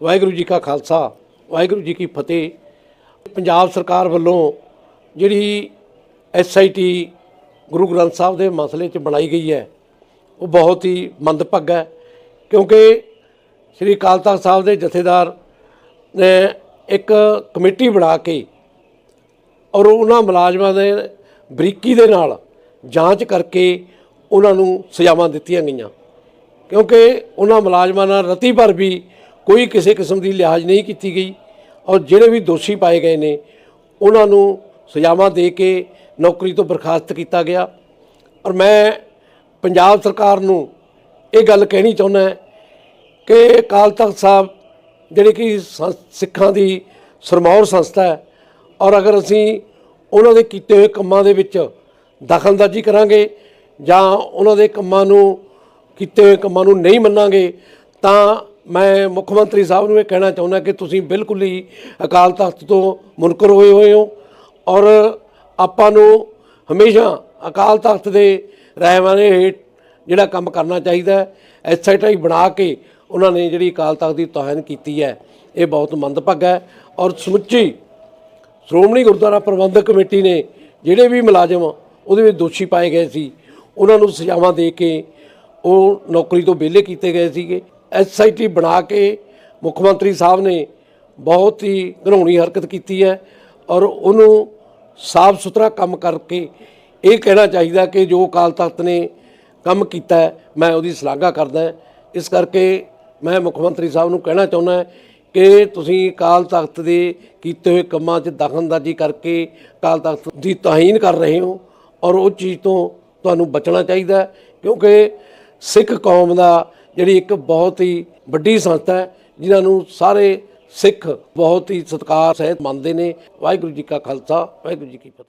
ਵਾਹਿਗੁਰੂ ਜੀ ਕਾ ਖਾਲਸਾ, ਵਾਹਿਗੁਰੂ ਜੀ ਕੀ ਫਤਿਹ। ਪੰਜਾਬ ਸਰਕਾਰ ਵੱਲੋਂ ਜਿਹੜੀ ਐਸਆਈਟੀ ਗੁਰੂ ਗ੍ਰੰਥ ਸਾਹਿਬ ਦੇ ਮਸਲੇ 'ਚ ਬਣਾਈ ਗਈ ਹੈ, ਉਹ ਬਹੁਤ ਹੀ ਮੰਦਭਾਗਾ ਹੈ, ਕਿਉਂਕਿ ਸ੍ਰੀ ਅਕਾਲ ਤਖਤ ਸਾਹਿਬ ਦੇ ਜਥੇਦਾਰ ਨੇ ਇੱਕ ਕਮੇਟੀ ਬਣਾ ਕੇ ਔਰ ਉਹਨਾਂ ਮੁਲਾਜ਼ਮਾਂ ਦੇ ਬਰੀਕੀ ਦੇ ਨਾਲ ਜਾਂਚ ਕਰਕੇ ਉਹਨਾਂ ਨੂੰ ਸਜ਼ਾਵਾਂ ਦਿੱਤੀਆਂ ਗਈਆਂ। ਕਿਉਂਕਿ ਉਹਨਾਂ ਮੁਲਾਜ਼ਮਾਂ ਨਾਲ ਰਤੀ ਭਰ ਵੀ ਕੋਈ ਕਿਸੇ ਕਿਸਮ ਦੀ ਲਿਹਾਜ਼ ਨਹੀਂ ਕੀਤੀ ਗਈ ਔਰ ਜਿਹੜੇ ਵੀ ਦੋਸ਼ੀ ਪਾਏ ਗਏ ਨੇ, ਉਹਨਾਂ ਨੂੰ ਸਜ਼ਾਵਾਂ ਦੇ ਕੇ ਨੌਕਰੀ ਤੋਂ ਬਰਖਾਸਤ ਕੀਤਾ ਗਿਆ। ਔਰ ਮੈਂ ਪੰਜਾਬ ਸਰਕਾਰ ਨੂੰ ਇਹ ਗੱਲ ਕਹਿਣੀ ਚਾਹੁੰਦਾ ਕਿ ਅਕਾਲ ਤਖਤ ਸਾਹਿਬ ਜਿਹੜੇ ਕਿ ਸੰ- ਸਿੱਖਾਂ ਦੀ ਸਰਮੌਰ ਸੰਸਥਾ ਹੈ ਔਰ ਅਗਰ ਅਸੀਂ ਉਹਨਾਂ ਦੇ ਕੀਤੇ ਹੋਏ ਕੰਮਾਂ ਦੇ ਵਿੱਚ ਦਖਲਅੰਦਾਜ਼ੀ ਕਰਾਂਗੇ ਜਾਂ ਉਹਨਾਂ ਦੇ ਕੰਮਾਂ ਨੂੰ, ਕੀਤੇ ਹੋਏ ਕੰਮਾਂ ਨੂੰ ਨਹੀਂ ਮੰਨਾਂਗੇ, ਤਾਂ ਮੈਂ ਮੁੱਖ ਮੰਤਰੀ ਸਾਹਿਬ ਨੂੰ ਇਹ ਕਹਿਣਾ ਚਾਹੁੰਦਾ ਕਿ ਤੁਸੀਂ ਬਿਲਕੁਲ ਹੀ ਅਕਾਲ ਤਖਤ ਤੋਂ ਮੁਨਕਰ ਹੋਏ ਹੋਏ ਹੋ ਔਰ ਆਪਾਂ ਨੂੰ ਹਮੇਸ਼ਾ ਅਕਾਲ ਤਖਤ ਦੇ ਰਹਿਮਾਨੇ ਹੇਠ ਜਿਹੜਾ ਕੰਮ ਕਰਨਾ ਚਾਹੀਦਾ ਹੈ ਐਸਆਈਟੀ ਬਣਾ ਕੇ ਉਹਨਾਂ ਨੇ ਜਿਹੜੀ ਅਕਾਲ ਤਖਤ ਦੀ ਤੋਹਨ ਕੀਤੀ ਹੈ, ਇਹ ਬਹੁਤ ਮੰਦਭਾਗਾ ਹੈ ਔਰ ਸਮੁੱਚੀ ਸ਼੍ਰੋਮਣੀ ਗੁਰਦੁਆਰਾ ਪ੍ਰਬੰਧਕ ਕਮੇਟੀ ਨੇ ਜਿਹੜੇ ਵੀ ਮੁਲਾਜ਼ਮ ਉਹਦੇ ਵਿੱਚ ਦੋਸ਼ੀ ਪਾਏ ਗਏ ਸੀ, ਉਹਨਾਂ ਨੂੰ ਸਜ਼ਾਵਾਂ ਦੇ ਕੇ ਉਹ ਨੌਕਰੀ ਤੋਂ ਵਿਹਲੇ ਕੀਤੇ ਗਏ ਸੀਗੇ। ਐਸਆਈਟੀ ਬਣਾ ਕੇ ਮੁੱਖ ਮੰਤਰੀ ਸਾਹਿਬ ਨੇ ਬਹੁਤ ਹੀ ਘਿਨਾਉਣੀ ਹਰਕਤ ਕੀਤੀ ਹੈ ਔਰ ਉਹਨੂੰ ਸਾਫ਼ ਸੁਥਰਾ ਕੰਮ ਕਰਕੇ ਇਹ ਕਹਿਣਾ ਚਾਹੀਦਾ ਕਿ ਜੋ ਅਕਾਲ ਤਖਤ ਨੇ ਕੰਮ ਕੀਤਾ ਮੈਂ ਉਹਦੀ ਸ਼ਲਾਘਾ ਕਰਦਾ ਇਸ ਕਰਕੇ ਮੈਂ ਮੁੱਖ ਮੰਤਰੀ ਸਾਹਿਬ ਨੂੰ ਕਹਿਣਾ ਚਾਹੁੰਦਾ ਕਿ ਤੁਸੀਂ ਅਕਾਲ ਤਖਤ ਦੇ ਕੀਤੇ ਹੋਏ ਕੰਮਾਂ 'ਚ ਦਖਲਅੰਦਾਜ਼ੀ ਕਰਕੇ ਅਕਾਲ ਤਖਤ ਦੀ ਤਾਹੀਨ ਕਰ ਰਹੇ ਹੋ ਔਰ ਉਹ ਚੀਜ਼ ਤੋਂ ਤੁਹਾਨੂੰ ਬਚਣਾ ਚਾਹੀਦਾ ਕਿਉਂਕਿ ਸਿੱਖ ਕੌਮ ਦਾ ਜਿਹੜੀ ਇੱਕ ਬਹੁਤ ਹੀ ਵੱਡੀ ਸੰਸਥਾ ਹੈ, ਜਿਨ੍ਹਾਂ ਨੂੰ ਸਾਰੇ ਸਿੱਖ ਬਹੁਤ ਹੀ ਸਤਿਕਾਰ, ਸਹਿਤ ਮੰਨਦੇ ਨੇ। ਵਾਹਿਗੁਰੂ ਜੀ ਕਾ ਖਾਲਸਾ, ਵਾਹਿਗੁਰੂ ਜੀ ਕੀ ਫਤਿਹ।